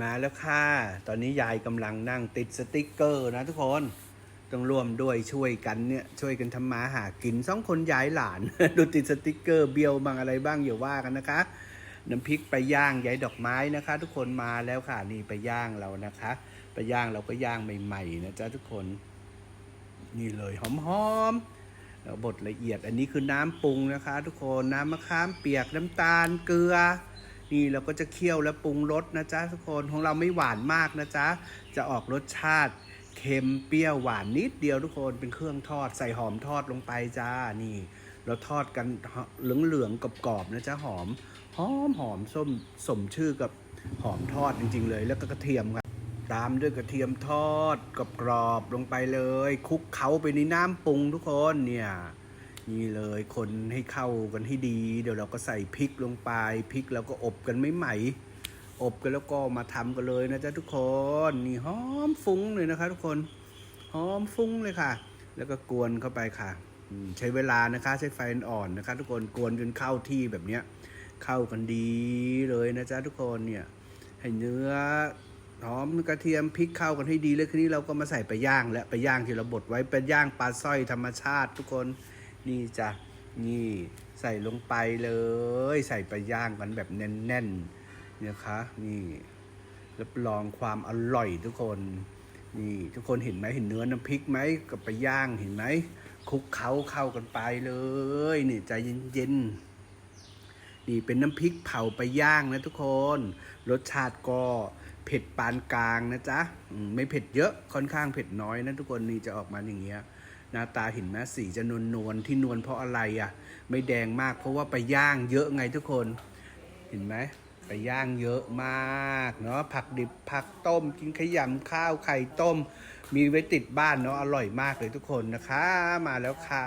มาแล้วค่ะ ตอนนี้ยายกำลังนั่งติดสติกเกอร์นะทุกคน ต้องร่วมด้วยช่วยกันเนี่ยช่วยกันทำมาหากินสองคนยายหลาน ดูติดสติกเกอร์เบียวบางอะไรบ้างอย่าว่ากันนะคะ น้ำพริกไปย่างยายดอกไม้นะคะ ทุกคนมาแล้วค่ะนี่ไปย่างเรานะคะ ไปย่างเราก็ย่างใหม่ๆนะจ๊ะทุกคน นี่เลยหอมๆแล้วบดละเอียดอันนี้คือน้ำปรุงนะคะ ทุกคนน้ำมะขามเปียกน้ำตาลเกลือ นี่เราก็จะเคี่ยวและปรุงรสนะจ๊ะทุกคนของเราไม่หวานมากนะจ๊ะจะออกรสชาติเค็มเปรี้ยวหวานนิดเดียวทุกคนเป็นเครื่องทอดใส่หอมทอดลงไปจ้านี่ เราทอดกันเหลืองๆกรอบๆนะจ๊ะหอมหอมหอมส้มสมชื่อกับหอมทอดจริง ๆ เลย แล้วก็กระเทียมครับตามด้วยกระเทียมทอดกรอบๆลงไปเลยคลุกเคล้าไปในน้ำปรุงทุกคนเนี่ย นี่เลยคนให้เข้ากันให้ดี เดี๋ยวเราก็ใส่พริกลงไปพริกเราก็อบกันไม่ไหม อบกันแล้วก็มาทำกันเลยนะจ๊ะทุกคนนี่หอมฟุ้งเลยนะคะ ทุกคนหอมฟุ้งเลยค่ะ แล้วก็กวนเข้าไปค่ะใช้เวลานะคะใช้ไฟอ่อนนะคะ ทุกคนกวนจนเข้าที่แบบเนี้ยเข้ากันดีเลยนะจ๊ะทุกคนเนี่ยให้เนื้อหอมกระเทียมพริกเข้ากันให้ดีเลยคืนนี้เราก็มาใส่ไปย่างและไปย่างที่เราบดไว้ไปย่างปลาสร้อยธรรมชาติทุกคน นี่จ้ะนี่ใส่ลงไปเลย ใส่ไปย่างกันแบบแน่นๆนะคะนี่รับรองความอร่อยทุกคนนี่ทุกคนเห็นไหมเห็นเนื้อน้ำพริกไหมกับไปย่างเห็นไหมคลุกเคล้าเข้ากันไปเลยนี่ใจเย็นๆนี่เป็นน้ำพริกเผาไปย่างนะทุกคน รสชาติก็เผ็ดปานกลางนะจ๊ะไม่เผ็ดเยอะค่อนข้างเผ็ดน้อยนะทุกคนนี่จะออกมาอย่างเงี้ย หน้าตาเห็นไหมสีจะนวลนวลๆที่นวลเพราะอะไรอะ ไม่แดงมากเพราะว่าไปย่างเยอะไงทุกคน เห็นไหมไปย่างเยอะมากเนาะผักดิบผักต้ม กินขยำข้าวไข่ต้ม มีไว้ติดบ้านเนาะอร่อยมากเลยทุกคนนะคะ มาแล้วค่ะ